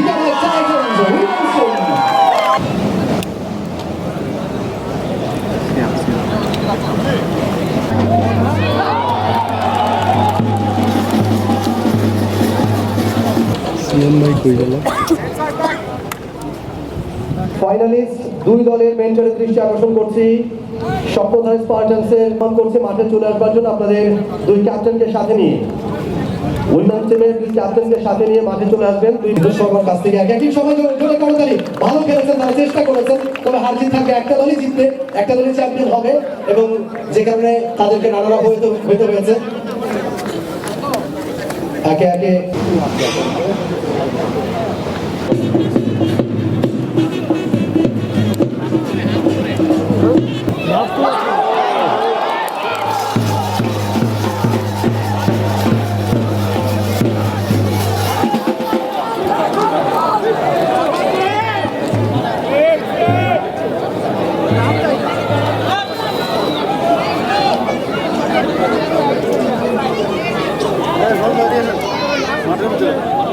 Vidamek Titans, Wilson. Finalist দুই দলের মেন্টরের দৃষ্টি আকর্ষণ করছি স্বপ্নধারী স্পার্টান্সের করছে মাঠে চলে আসবার জন্য আপনাদের দুই ক্যাপ্টেনকে সাথে নিয়ে উইমেন্স টিমের দুই ক্যাপ্টেনকে সাথে নিয়ে মাঠে চলে আসবেন। দুই বিদ্যুৎ শর্মার কাছ থেকে। এক একই সময় জোরে করতালি ভালো খেলেছেন, তারা চেষ্টা করেছেন, তবে হার থাকবে একটা দলই জিতবে, একটা দলই চ্যাম্পিয়ন হবে এবং যে কারণে তাদেরকে নানারা হইতে হইতে হয়েছে। একে একে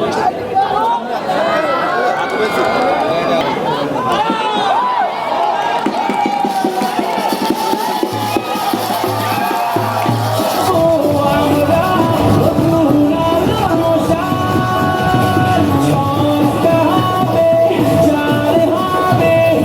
Thank you.